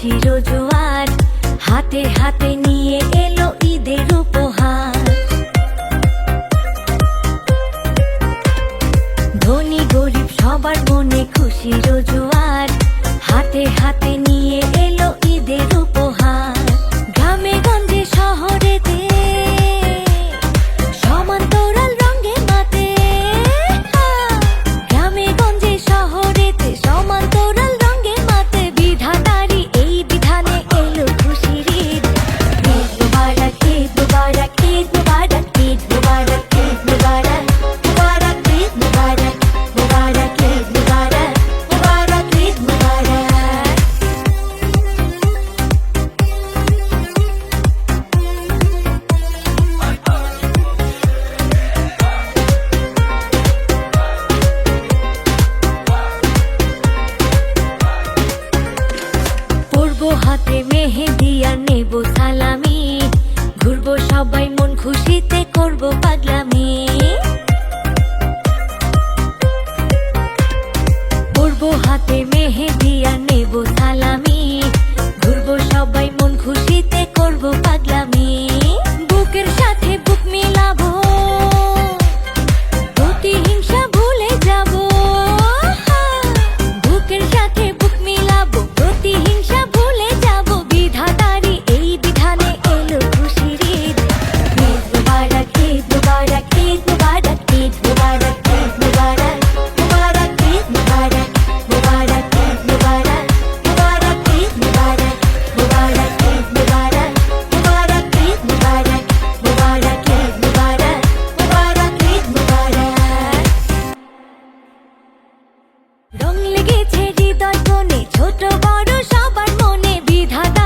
চির জোয়ার হাতে হাতে নিয়ে এলো ঈদের উপহার। ধনী গরিব সবার মনে খুশির জোয়ার, হাতে হাতে হৃদয় ছোট বড় সবার মনে বিধাতা